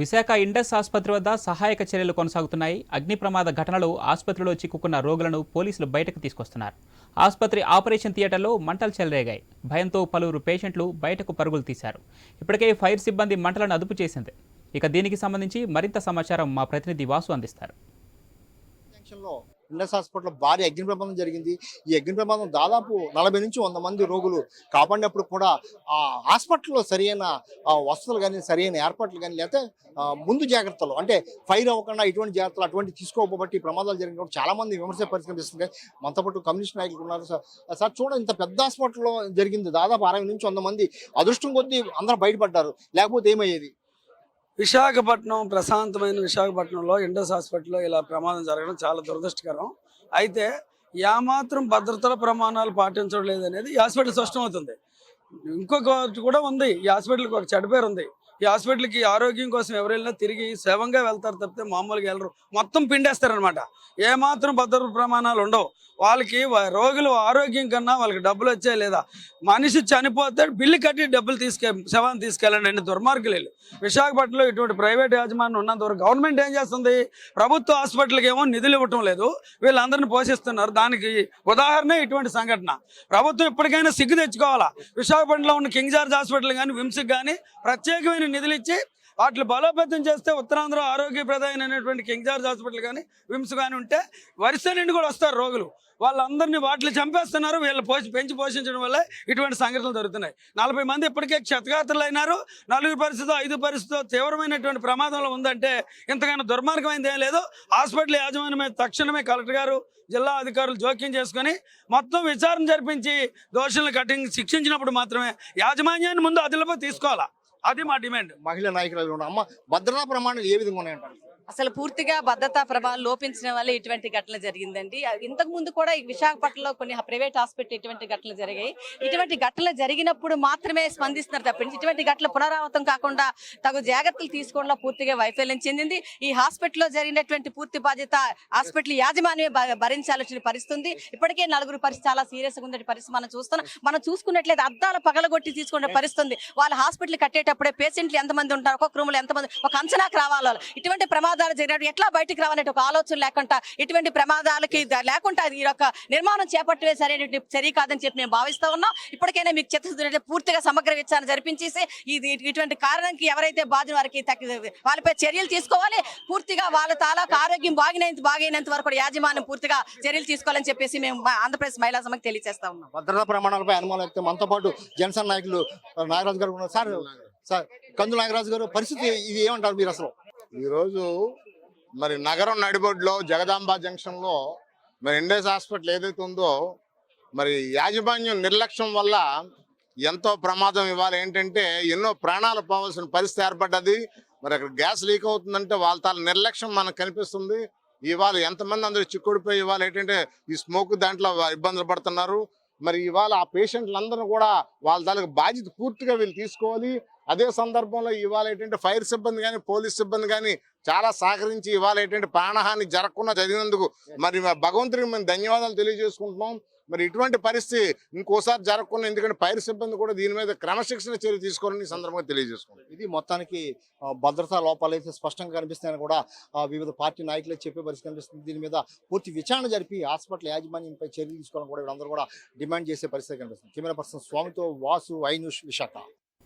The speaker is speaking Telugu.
విశాఖ ఇండస్ ఆసుపత్రి వద్ద సహాయక చర్యలు కొనసాగుతున్నాయి. అగ్ని ప్రమాద ఘటనలో ఆసుపత్రిలో చిక్కుకున్న రోగులను పోలీసులు బయటకు తీసుకొస్తున్నారు. ఆసుపత్రి ఆపరేషన్ థియేటర్లో మంటలు చెలరేగాయి. భయంతో పలువురు పేషెంట్లు బయటకు పరుగులు తీశారు. ఇప్పటికే ఫైర్ సిబ్బంది మంటలను అదుపు చేసింది. ఇక దీనికి సంబంధించి మరింత సమాచారం మా ప్రతినిధి వాసు అందిస్తారు. ఇండస్ హాస్పిటల్లో భారీ అగ్ని ప్రమాదం జరిగింది. ఈ అగ్ని ప్రమాదం దాదాపు నలభై నుంచి వంద మంది రోగులు కాపాడినప్పుడు కూడా ఆ హాస్పిటల్లో సరైన వసతులు కానీ సరైన ఏర్పాట్లు కానీ లేకపోతే ముందు జాగ్రత్తలు. అంటే ఫైర్ అవ్వకుండా ఇటువంటి జాగ్రత్తలు అటువంటి తీసుకోబట్టి ప్రమాదాలు జరిగినప్పుడు చాలా మంది విమర్శ పరిస్థితి మనతో పాటు కమ్యూనిస్ట్ నాయకులు ఉన్నారు. సార్ సార్ చూడండి ఇంత పెద్ద హాస్పిటల్లో జరిగింది. దాదాపు అరవై నుంచి వంద మంది అదృష్టం కొద్దీ అందరూ బయటపడ్డారు. లేకపోతే ఏమయ్యేది? విశాఖపట్నం ప్రశాంతమైన విశాఖపట్నంలో ఇండస్ హాస్పిటల్లో ఇలా ప్రమాదం జరగడం చాలా దురదృష్టకరం. అయితే ఏమాత్రం భద్రతల ప్రమాణాలు పాటించడం లేదనేది ఈ హాస్పిటల్ స్పష్టమవుతుంది. ఇంకొకటి కూడా ఉంది. ఈ హాస్పిటల్కి ఒక చెడ్డ పేరు ఉంది ఈ హాస్పిటల్కి ఆరోగ్యం కోసం ఎవరు వెళ్ళినా తిరిగి సేవంగా వెళ్తారు తప్పితే మామూలుగా వెళ్ళరు. మొత్తం పిండేస్తారనమాట ఏమాత్రం భద్రత ప్రమాణాలు ఉండవు. వాళ్ళకి రోగులు ఆరోగ్యం కన్నా వాళ్ళకి డబ్బులు వచ్చాయి లేదా? మనిషి చనిపోతే బిల్లు కట్టి డబ్బులు తీసుకె శవాన్ని తీసుకెళ్ళండి అండి దుర్మార్గులు విశాఖపట్నంలో ఇటువంటి ప్రైవేట్ యాజమాన్యం ఉన్నంతవరకు గవర్నమెంట్ ఏం చేస్తుంది? ప్రభుత్వ హాస్పిటల్కి ఏమో నిధులు ఇవ్వటం లేదు. వీళ్ళందరిని పోషిస్తున్నారు. దానికి ఉదాహరణ ఇటువంటి సంఘటన. ప్రభుత్వం ఇప్పటికైనా సిగ్గు తెచ్చుకోవాలా? విశాఖపట్నంలో ఉన్న కింగ్ జార్జ్ హాస్పిటల్ కానీ విమ్స్కి కానీ ప్రత్యేకమైన నిధులు ఇచ్చి వాటిని బలోపేతం చేస్తే ఉత్తరాంధ్ర ఆరోగ్యప్రదాయమైనటువంటి కింగ్ జార్జ్ హాస్పిటల్ కానీ విమ్స్ కానీ ఉంటే వరుస నుండి కూడా వస్తారు రోగులు. వాళ్ళందరినీ వాటిని చంపేస్తున్నారు. వీళ్ళు పోషి పెంచి పోషించడం వల్ల ఇటువంటి సంఘటనలు జరుగుతున్నాయి. నలభై మంది ఇప్పటికే క్షతగాత్రులు అయినారు నలుగురు పరిస్థితి ఐదు పరిస్థితులు తీవ్రమైనటువంటి ప్రమాదంలో ఉందంటే ఇంతకన్నా దుర్మార్గమైంది ఏం లేదు. హాస్పిటల్ యాజమాన్యమే తక్షణమే కలెక్టర్ గారు జిల్లా అధికారులు జోక్యం చేసుకొని మొత్తం విచారణ జరిపించి దోషులను కఠిన శిక్షించినప్పుడు మాత్రమే యాజమాన్యాన్ని ముందు అదుపులో తీసుకోవాలా? అది మా డిమాండ్ మహిళా నాయకులు ఉన్నారు అమ్మ భద్రతా ప్రమాణాలు ఏ విధంగా ఉన్నాయంటారు అసలు పూర్తిగా భద్రతా ప్రభావం లోపించడం వల్ల ఇటువంటి ఘటన జరిగిందండి. ఇంతకు ముందు కూడా విశాఖపట్నంలో కొన్ని ప్రైవేట్ హాస్పిటల్ ఇటువంటి ఘటనలు జరిగాయి. ఇటువంటి ఘటనలు జరిగినప్పుడు మాత్రమే స్పందిస్తున్నారు తప్పించి ఇటువంటి ఘటనలు పునరావృతం కాకుండా తగు జాగ్రత్తలు తీసుకోవడంలో పూర్తిగా వైఫల్యం చెందింది. ఈ హాస్పిటల్లో జరిగినటువంటి పూర్తి బాధ్యత హాస్పిటల్ యాజమాన్యమే భ- భరించాల్సిన పరిస్థితుంది. ఇప్పటికే నలుగురు పరిస్థితి చాలా సీరియస్గా పరిస్థితి మనం చూస్తున్నాం. మనం చూసుకున్నట్లయితే అద్దాలు పగలగొట్టి తీసుకునే పరిస్థితి ఉంది వాళ్ళ హాస్పిటల్ కట్టేటప్పుడే పేషెంట్లు ఎంతమంది ఉంటారు ఒక్కొక్క రూమ్లో ఎంతమంది ఒక అంచనాకు రావాలి ఇటువంటి ఇటువంటి ప్రమాదాలు జరిగినప్పుడు ఎట్లా బయటికి రావాలనే ఒక ఆలోచన లేకుండా ఇటువంటి ప్రమాదాలకి లేకుండా ఈ యొక్క నిర్మాణం చేపట్టవే సరైన చర్య కాదని చెప్పి మేము భావిస్తా ఉన్నాం. ఇప్పటికైనా మీకు చిత్తశుద్ధి పూర్తిగా సమగ్ర విచారణ జరిపించేసి ఇది ఇటువంటి కారణానికి ఎవరైతే బాధ్యులు వారికి వాళ్ళపై చర్యలు తీసుకోవాలి. పూర్తిగా వాళ్ళ తాలూకు ఆరోగ్యం బాగినంత బాగైనంత వరకు కూడా యాజమాన్యం పూర్తిగా చర్యలు తీసుకోవాలని చెప్పేసి మేము ఆంధ్రప్రదేశ్ మహిళా సభకు తెలియజేస్తా ఉన్నాం. భద్రతా ప్రమాణాలపై అనుమానం వ్యక్తం. మనతో పాటు జనసేన నాయకులు నాగరాజు గారు ఉన్నారు. సార్ సార్ కందు నాగరాజు గారు పరిస్థితి ఇది ఏమంటారు మీరు అసలు? ఈరోజు మరి నగరం నడిబొడ్లో జగదాంబ జంక్షన్లో మరి ఇండస్ హాస్పిటల్ ఏదైతే ఉందో మరి యాజమాన్యం నిర్లక్ష్యం వల్ల ఎంతో ప్రమాదం ఇవ్వాలి ఏంటంటే ఎన్నో ప్రాణాలు పోవాల్సిన పరిస్థితి ఏర్పడ్డది. మరి అక్కడ గ్యాస్ లీక్ అవుతుందంటే వాళ్ళ తాల నిర్లక్ష్యం మనకు కనిపిస్తుంది. ఇవాళ ఎంతమంది అందరూ చిక్కుడిపోయి ఇవాళ ఏంటంటే ఈ స్మోక్ దాంట్లో ఇబ్బందులు పడుతున్నారు. మరి ఇవాళ ఆ పేషెంట్లందరూ కూడా వాళ్ళ తాలూకు బాధ్యత పూర్తిగా వీళ్ళు తీసుకోవాలి. అదే సందర్భంలో ఇవాళ ఏంటంటే ఫైర్ సిబ్బంది కానీ పోలీస్ సిబ్బంది కానీ చాలా సహకరించి ఇవాళ ఏంటంటే ప్రాణహాని జరగకుండా జరిగినందుకు మరి భగవంతుడికి మేము ధన్యవాదాలు తెలియజేసుకుంటున్నాం. మరి ఇటువంటి పరిస్థితి ఇంకోసారి జరగకుండా ఎందుకంటే ఫైర్ సిబ్బంది కూడా దీని మీద క్రమశిక్షణ చర్య తీసుకోవాలని సందర్భంగా తెలియజేసుకుంటాం ఇది మొత్తానికి భద్రతా లోపాలు అయితే స్పష్టంగా కనిపిస్తాయని కూడా వివిధ పార్టీ నాయకులే చెప్పే పరిస్థితి కనిపిస్తుంది. దీని మీద పూర్తి విచారణ జరిపి హాస్పిటల్ యాజమాన్యంపై చర్యలు తీసుకోవాలని కూడా వీళ్ళందరూ కూడా డిమాండ్ చేసే పరిస్థితి కనిపిస్తుంది. కెమెరా పర్సన్ స్వామితో వాసు ఐ న్యూస్ విశాఖ.